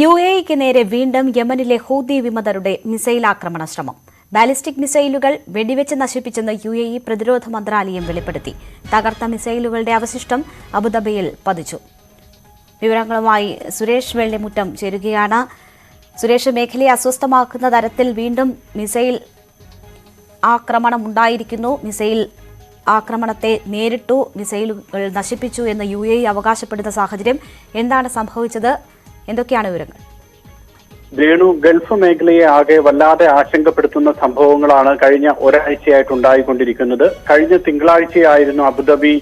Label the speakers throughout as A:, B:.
A: U എക്ക് നേരെ വീണ്ടും യമനിലെ ഹൂതി വിമതരുടെ മിസൈൽ ആക്രമണ ശ്രമം. ബാലിസ്റ്റിക് മിസൈലുകൾ വെടിവെച്ച് നശിപ്പിച്ചെന്ന് യു എ ഇ പ്രതിരോധ മന്ത്രാലയം വെളിപ്പെടുത്തി. തകർത്ത മിസൈലുകളുടെ അവശിഷ്ടം അബുദാബിയിൽ പതിച്ചു. വിവരങ്ങളുമായി സുരേഷ് വെള്ളിമുറ്റം ചേരുകയാണ്. സുരേഷ് മേഖലയെ അസ്വസ്ഥമാക്കുന്ന തരത്തിൽ വീണ്ടും മിസൈൽ ആക്രമണം ഉണ്ടായിരിക്കുന്നു. മിസൈൽ ആക്രമണത്തെ നേരിട്ടു. മിസൈലുകൾ നശിപ്പിച്ചു എന്ന് യു അവകാശപ്പെടുന്ന സാഹചര്യം എന്താണ് സംഭവിച്ചത്? എന്തൊക്കെയാണ് വിവരങ്ങൾ?
B: രേണു ഗൾഫ് മേഖലയെ ആകെ വല്ലാതെ ആശങ്കപ്പെടുത്തുന്ന സംഭവങ്ങളാണ് കഴിഞ്ഞ ഒരാഴ്ചയായിട്ട് ഉണ്ടായിക്കൊണ്ടിരിക്കുന്നത് കഴിഞ്ഞ തിങ്കളാഴ്ചയായിരുന്നു അബുദാബി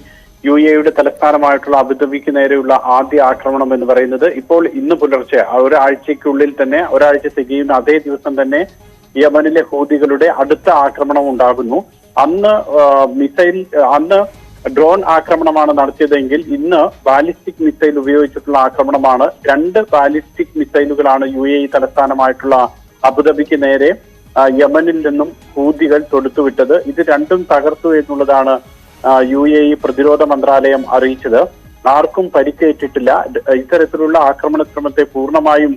B: യു എയുടെ തലസ്ഥാനമായിട്ടുള്ള അബുദാബിക്ക് നേരെയുള്ള ആദ്യ ആക്രമണം എന്ന് പറയുന്നത്. ഇപ്പോൾ ഇന്ന് പുലർച്ചെ ഒരാഴ്ചയ്ക്കുള്ളിൽ തന്നെ ഒരാഴ്ച തികയുന്ന അതേ ദിവസം തന്നെ യമനിലെ ഹൂതികളുടെ അടുത്ത ആക്രമണം ഉണ്ടാകുന്നു. അന്ന് മിസൈൽ അന്ന് ഡ്രോൺ ആക്രമണമാണ് നടത്തിയതെങ്കിൽ ഇന്ന് ബാലിസ്റ്റിക് മിസൈൽ ഉപയോഗിച്ചിട്ടുള്ള ആക്രമണമാണ്. രണ്ട് ബാലിസ്റ്റിക് മിസൈലുകളാണ് യു എ ഇ തലസ്ഥാനമായിട്ടുള്ള അബുദാബിക്ക് നേരെ യമനിൽ നിന്നും ഹൂതികൾ തൊടുത്തുവിട്ടത്. ഇത് രണ്ടും തകർത്തു എന്നുള്ളതാണ് യു എ ഇ പ്രതിരോധ മന്ത്രാലയം അറിയിച്ചത്. ആർക്കും പരിക്കേറ്റിട്ടില്ല. ഇത് ഇത്തരത്തിലുള്ള ആക്രമണ ശ്രമത്തെ പൂർണമായും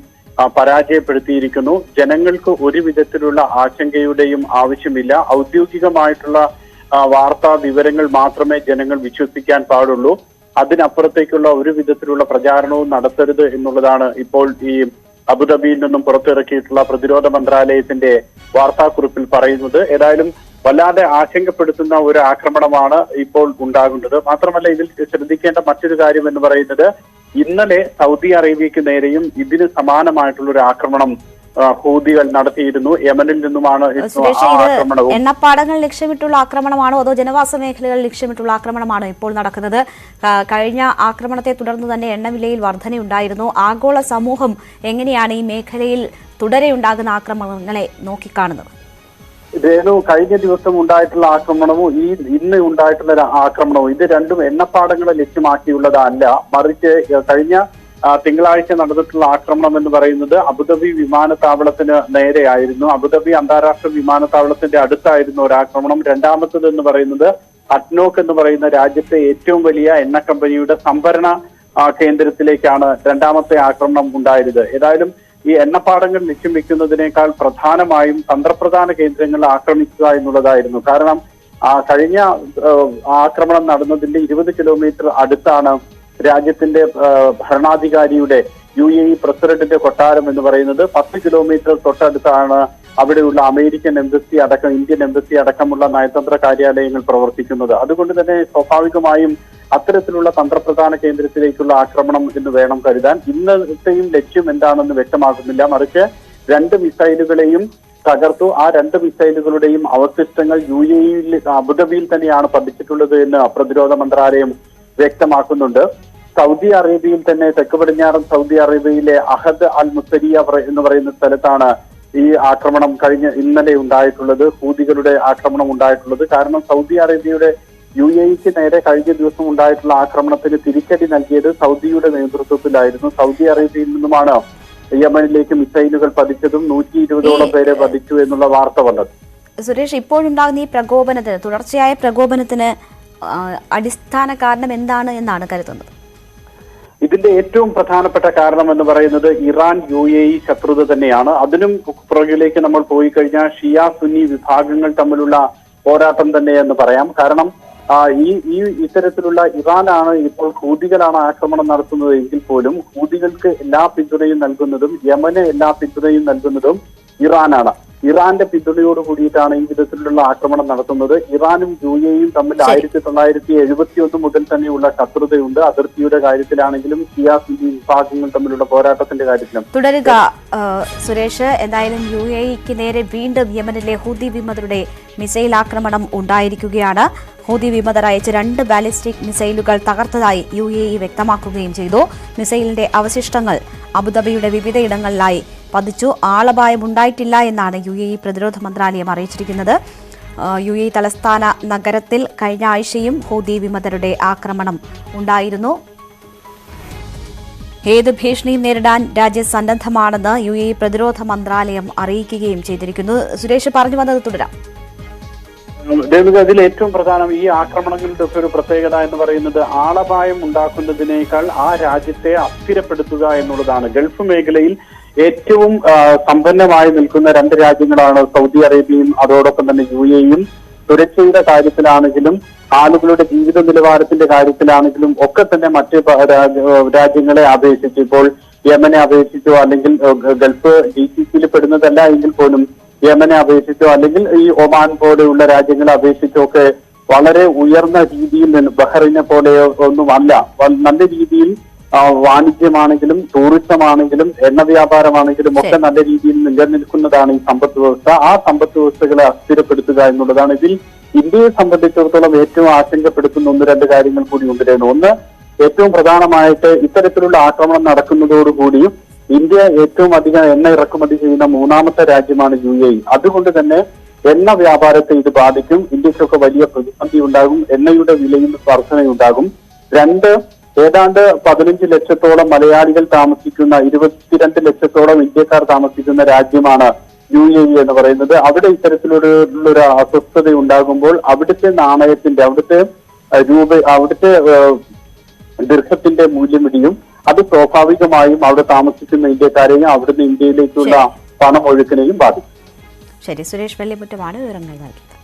B: പരാജയപ്പെടുത്തിയിരിക്കുന്നു. ജനങ്ങൾക്ക് ഒരു വിധത്തിലുള്ള ആശങ്കയുടെയും ആവശ്യമില്ല. ഔദ്യോഗികമായിട്ടുള്ള വാർത്താ വിവരങ്ങൾ മാത്രമേ ജനങ്ങൾ വിശ്വസിക്കാൻ പാടുള്ളൂ. അതിനപ്പുറത്തേക്കുള്ള ഒരു വിധത്തിലുള്ള പ്രചാരണവും നടത്തരുത് എന്നുള്ളതാണ് ഇപ്പോൾ ഈ അബുദാബിയിൽ നിന്നും പുറത്തിറക്കിയിട്ടുള്ള പ്രതിരോധ മന്ത്രാലയത്തിന്റെ വാർത്താക്കുറിപ്പിൽ പറയുന്നത്. ഏതായാലും വല്ലാതെ ആശങ്കപ്പെടുത്തുന്ന ഒരു ആക്രമണമാണ് ഇപ്പോൾ ഉണ്ടാകുന്നത്. മാത്രമല്ല ഇതിൽ ശ്രദ്ധിക്കേണ്ട മറ്റൊരു കാര്യം എന്ന് പറയുന്നത് ഇന്നലെ സൗദി അറേബ്യയ്ക്ക് നേരെയും ഇതിന് സമാനമായിട്ടുള്ള ഒരു ആക്രമണം ഹൂതികൾ നടത്തിയിരുന്നു. യമനിൽ നിന്നുമാണ് ആക്രമണവും.
A: എണ്ണപ്പാടങ്ങൾ ലക്ഷ്യമിട്ടുള്ള ആക്രമണമാണോ അതോ ജനവാസ മേഖലകൾ ലക്ഷ്യമിട്ടുള്ള ആക്രമണമാണോ ഇപ്പോൾ നടക്കുന്നത്? കഴിഞ്ഞ ആക്രമണത്തെ തുടർന്ന് തന്നെ എണ്ണവിലയിൽ വർധനയുണ്ടായിരുന്നു. ആഗോള സമൂഹം എങ്ങനെയാണ് ഈ മേഖലയിൽ തുടരെയുണ്ടാകുന്ന ആക്രമണങ്ങളെ നോക്കിക്കാണുന്നത്?
B: രേണു കഴിഞ്ഞ ദിവസം ഉണ്ടായിട്ടുള്ള ആക്രമണവും ഈ ഇന്ന് ഉണ്ടായിട്ടുള്ള ആക്രമണവും ഇത് രണ്ടും എണ്ണപ്പാടങ്ങളെ ലക്ഷ്യമാക്കിയുള്ളതല്ല. മറിച്ച് കഴിഞ്ഞ തിങ്കളാഴ്ച നടന്നിട്ടുള്ള ആക്രമണം എന്ന് പറയുന്നത് അബുദാബി വിമാനത്താവളത്തിന് നേരെയായിരുന്നു. അബുദാബി അന്താരാഷ്ട്ര വിമാനത്താവളത്തിന്റെ അടുത്തായിരുന്നു ഒരു ആക്രമണം രണ്ടാമത്തത് എന്ന് പറയുന്നത് അറ്റ്നോക്ക് എന്ന് പറയുന്ന രാജ്യത്തെ ഏറ്റവും വലിയ എണ്ണ കമ്പനിയുടെ സംഭരണ കേന്ദ്രത്തിലേക്കാണ് രണ്ടാമത്തെ ആക്രമണം ഉണ്ടായത്. ഏതായാലും ഈ എണ്ണപ്പാടങ്ങൾ ലക്ഷ്യം വെക്കുന്നതിനേക്കാൾ പ്രധാനമായും തന്ത്രപ്രധാന കേന്ദ്രങ്ങൾ ആക്രമിക്കുക എന്നുള്ളതായിരുന്നു. കാരണം കഴിഞ്ഞ ആക്രമണം നടന്നതിന്റെ ഇരുപത് കിലോമീറ്റർ അടുത്താണ് രാജ്യത്തിന്റെ ഭരണാധികാരിയുടെ യു എ ഇ പ്രസിഡന്റിന്റെ കൊട്ടാരം എന്ന് പറയുന്നത് പത്ത് കിലോമീറ്റർ തൊട്ടടുത്താണ് അവിടെയുള്ള അമേരിക്കൻ എംബസി അടക്കം ഇന്ത്യൻ എംബസി അടക്കമുള്ള നയതന്ത്ര കാര്യാലയങ്ങൾ പ്രവർത്തിക്കുന്നത്. അതുകൊണ്ട് തന്നെ സ്വാഭാവികമായും അത്തരത്തിലുള്ള തന്ത്രപ്രധാന കേന്ദ്രത്തിലേക്കുള്ള ആക്രമണം എന്ന് വേണം കരുതാൻ. ഇന്നത്തെയും ലക്ഷ്യം എന്താണെന്ന് വ്യക്തമാകുന്നില്ല. മറിച്ച് രണ്ട് മിസൈലുകളെയും തകർത്തു. ആ രണ്ട് മിസൈലുകളുടെയും അവശിഷ്ടങ്ങൾ യു എ ഇയിൽ അബുദാബിയിൽ തന്നെയാണ് പതിച്ചിട്ടുള്ളത് എന്ന് പ്രതിരോധ മന്ത്രാലയം വ്യക്തമാക്കുന്നുണ്ട്. സൗദി അറേബ്യയിൽ തന്നെ തെക്ക് പടിഞ്ഞാറൻ സൗദി അറേബ്യയിലെ അഹദ് അൽ മുസരിയ എന്ന് പറയുന്ന സ്ഥലത്താണ് ഈ ആക്രമണം കഴിഞ്ഞ ഇന്നലെ ഉണ്ടായിട്ടുള്ളത്. ഹൂതികളുടെ ആക്രമണം ഉണ്ടായിട്ടുള്ളത്. കാരണം സൗദി അറേബ്യയുടെ യു എ ഇക്ക് നേരെ കഴിഞ്ഞ ദിവസം ഉണ്ടായിട്ടുള്ള ആക്രമണത്തിന് തിരിച്ചടി നൽകിയത് സൗദിയുടെ നേതൃത്വത്തിലായിരുന്നു. സൗദി അറേബ്യയിൽ നിന്നുമാണ് യമനിലേക്ക് മിസൈലുകൾ പതിച്ചതും നൂറ്റി ഇരുപതോളം പേരെ പതിച്ചു എന്നുള്ള വാർത്ത വന്നത്.
A: സുരേഷ് ഇപ്പോഴുണ്ടാകുന്ന ഈ പ്രകോപനത്തിന് തുടർച്ചയായ പ്രകോപനത്തിന് അടിസ്ഥാന കാരണം എന്താണ് എന്നാണ് കരുതുന്നത്?
B: ഇതിന്റെ ഏറ്റവും പ്രധാനപ്പെട്ട കാരണം എന്ന് പറയുന്നത് ഇറാൻ യു എ ഇ ശത്രുത തന്നെയാണ്. അതിനും പുറകിലേക്ക് നമ്മൾ പോയി കഴിഞ്ഞാൽ ഷിയ സുന്നി വിഭാഗങ്ങൾ തമ്മിലുള്ള പോരാട്ടം തന്നെ എന്ന് പറയാം. കാരണം ഈ ഈ ഇത്തരത്തിലുള്ള ഇറാനാണ് ഇപ്പോൾ ഹൂതികളാണ് ആക്രമണം നടത്തുന്നത് എങ്കിൽ പോലും ഹൂതികൾക്ക് എല്ലാ പിന്തുണയും നൽകുന്നതും യമന് എല്ലാ പിന്തുണയും നൽകുന്നതും ഇറാനാണ്. ഇറാന്റെ പിന്തുണയോട് കൂടിയിട്ടാണ് ഈ വിധത്തിലുള്ള ആക്രമണം നടത്തുന്നത്. ഇറാനും യു എയും തമ്മിൽ ആയിരത്തി തൊള്ളായിരത്തി എഴുപത്തി ഒന്ന് മുതൽ തന്നെയുള്ള ശത്രുതയുണ്ട്. അതിർത്തിയുടെ കാര്യത്തിലാണെങ്കിലും സുന്നി വിഭാഗങ്ങൾ തമ്മിലുള്ള പോരാട്ടത്തിന്റെ കാര്യത്തിലും.
A: തുടരുക. സുരേഷ് എന്തായാലും യു എക്ക് നേരെ വീണ്ടും യമനിലെ ഹൂതി വിമതരുടെ മിസൈൽ ആക്രമണം ഉണ്ടായിരിക്കുകയാണ്. ഹൂതി വിമതർ അയച്ച രണ്ട് ബാലിസ്റ്റിക് മിസൈലുകൾ തകർത്തതായി യു എ ഇ വ്യക്തമാക്കുകയും ചെയ്തു. മിസൈലിന്റെ അവശിഷ്ടങ്ങൾ അബുദാബിയുടെ വിവിധയിടങ്ങളിലായി പതിച്ചു. ആളപായമുണ്ടായിട്ടില്ല എന്നാണ് യു എ ഇ പ്രതിരോധ മന്ത്രാലയം അറിയിച്ചിരിക്കുന്നത്. യു എ തലസ്ഥാന നഗരത്തിൽ കഴിഞ്ഞ ആഴ്ചയും ഹൂതി വിമതരുടെ ആക്രമണം ഉണ്ടായിരുന്നു. ഏത് ഭീഷണിയും നേരിടാൻ രാജ്യം സന്നദ്ധമാണെന്ന് യു എ പ്രതിരോധ മന്ത്രാലയം അറിയിക്കുകയും ചെയ്തിരിക്കുന്നു. സുരേഷ് പറഞ്ഞു വന്നത് തുടരാം.
B: രേണുക അതിൽ ഏറ്റവും പ്രധാനം ഈ ആക്രമണങ്ങളുടെ ഒക്കെ ഒരു പ്രത്യേകത എന്ന് പറയുന്നത് ആളപായം ഉണ്ടാക്കുന്നതിനേക്കാൾ ആ രാജ്യത്തെ അസ്ഥിരപ്പെടുത്തുക എന്നുള്ളതാണ്. ഗൾഫ് മേഖലയിൽ ഏറ്റവും സമ്പന്നമായി നിൽക്കുന്ന രണ്ട് രാജ്യങ്ങളാണ് സൗദി അറേബ്യയും അതോടൊപ്പം തന്നെ യു എയും സുരക്ഷയുടെ കാര്യത്തിലാണെങ്കിലും ആളുകളുടെ ജീവിത നിലവാരത്തിന്റെ കാര്യത്തിലാണെങ്കിലും ഒക്കെ തന്നെ മറ്റ് രാജ്യങ്ങളെ അപേക്ഷിച്ച് ഇപ്പോൾ യമനെ അപേക്ഷിച്ചോ അല്ലെങ്കിൽ ഗൾഫ് ഡി സി സിയിൽ പെടുന്നതല്ല എങ്കിൽ പോലും യമനെ അപേക്ഷിച്ചോ അല്ലെങ്കിൽ ഈ ഒമാൻ പോലെയുള്ള രാജ്യങ്ങളെ അപേക്ഷിച്ചോ ഒക്കെ വളരെ ഉയർന്ന രീതിയിൽ നിന്ന് ബഹ്റിനെ പോലെ ഒന്നുമല്ല അല്ല നല്ല രീതിയിൽ വാണിജ്യമാണെങ്കിലും ടൂറിസം ആണെങ്കിലും എണ്ണ വ്യാപാരമാണെങ്കിലും ഒക്കെ നല്ല രീതിയിൽ നിലനിൽക്കുന്നതാണ് ഈ സമ്പദ് വ്യവസ്ഥ. ആ സമ്പദ് വ്യവസ്ഥകളെ അസ്ഥിരപ്പെടുത്തുക എന്നുള്ളതാണ് ഇതിൽ ഇന്ത്യയെ സംബന്ധിച്ചിടത്തോളം ഏറ്റവും ആശങ്കപ്പെടുത്തുന്ന ഒന്ന് രണ്ട് കാര്യങ്ങൾ കൂടി ഉണ്ട് ഒന്ന് ഏറ്റവും പ്രധാനമായിട്ട് ഇത്തരത്തിലുള്ള ആക്രമണം നടക്കുന്നതോടുകൂടി ഇന്ത്യ ഏറ്റവും അധികം എണ്ണ ഇറക്കുമതി ചെയ്യുന്ന മൂന്നാമത്തെ രാജ്യമാണ് യു എ. അതുകൊണ്ട് തന്നെ എണ്ണ വ്യാപാരത്തെ ഇത് ബാധിക്കും. ഇന്ത്യക്കൊക്കെ വലിയ പ്രതിസന്ധി ഉണ്ടാകും. എണ്ണയുടെ വിലയിൽ വർധനയുണ്ടാകും. രണ്ട് ഏതാണ്ട് പതിനഞ്ച് ലക്ഷത്തോളം മലയാളികൾ താമസിക്കുന്ന ഇരുപത്തിരണ്ട് ലക്ഷത്തോളം ഇന്ത്യക്കാർ താമസിക്കുന്ന രാജ്യമാണ് യു എ ഇ എന്ന് പറയുന്നത്. അവിടെ ഇത്തരത്തിലൊരു ഒരു അസ്വസ്ഥത ഉണ്ടാകുമ്പോൾ അവിടുത്തെ നാണയത്തിന്റെ അവിടുത്തെ രൂപ അവിടുത്തെ ദീർഘത്തിന്റെ മൂല്യം ഇടിയും. അത് സ്വാഭാവികമായും അവിടെ താമസിക്കുന്ന ഇന്ത്യക്കാരെയും അവിടുന്ന് ഇന്ത്യയിലേക്കുള്ള പണം ഒഴുക്കിനെയും ബാധിക്കും.
A: ശരി സുരേഷ് വെള്ളിമുറ്റമാണ് വിവരങ്ങൾ നൽകിയത്.